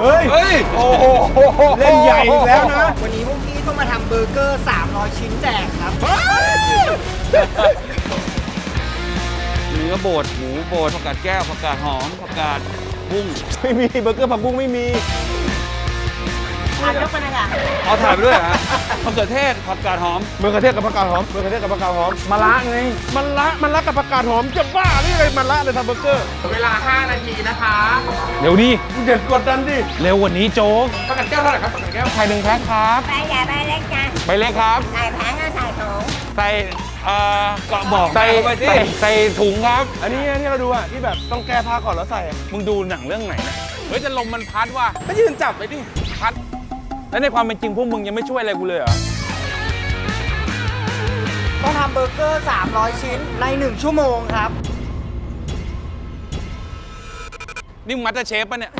เฮ้ย เฮ้ย โอ้โหเล่นใหญ่อีกแล้วนะ วันนี้พวกพี่ต้องมาทำเบอร์เกอร์ 300 ชิ้นแจกครับ เนื้อโบดหมูโบดผักกาดแก้วผักกาดหอมผักกาดบุ้งไม่มีเบอร์เกอร์ผักบุ้งไม่มีอะยกไปเลยค่ะเอาถ่ายไปด้วยเหรอฮะมะเขือเทศผักกาดหอมเบอร์เกอร์เทศกับผักกาดหอม เบอร์เกอร์เทศกับผักกาดหอม มะระไง มันละมันละกับผักกาดหอมจะบ้าหรือไงมันละเลยทำเบอร์เกอร์ เวลา 5 นาทีนะคะ เดี๋ยวดิเด็ดกดดันดิเร็วกว่านี้โจ๊กประกันแก้วเท่าไหร่ครับประกันแก้วไข่หนึ่งแพ็คครับใบใหญ่ใบเล็กจ้ะใบเล็กครับ ใส่แผงก็ใส่ถุงใส่เอ่อก็บอกใส่เอาไปสิใส่ใส่ถุงครับ อันนี้ที่เราดูอะที่แบบต้องแก้ผ้าก่อนแล้วใส่อะมึงดูหนังเรื่องไหนเนี่ยเฮ้ยจะลมมันพัดว่ะก็ยืนจับไปดิพัด แล้วในความเป็นจริงพวกมึงยังไม่ช่วยอะไรกูเลยเหรอ ต้องทำเบอร์เกอร์ 300 ชิ้นใน 1 ชั่วโมงครับ นี่มึงมัตเตอร์เชฟปะเนี่ย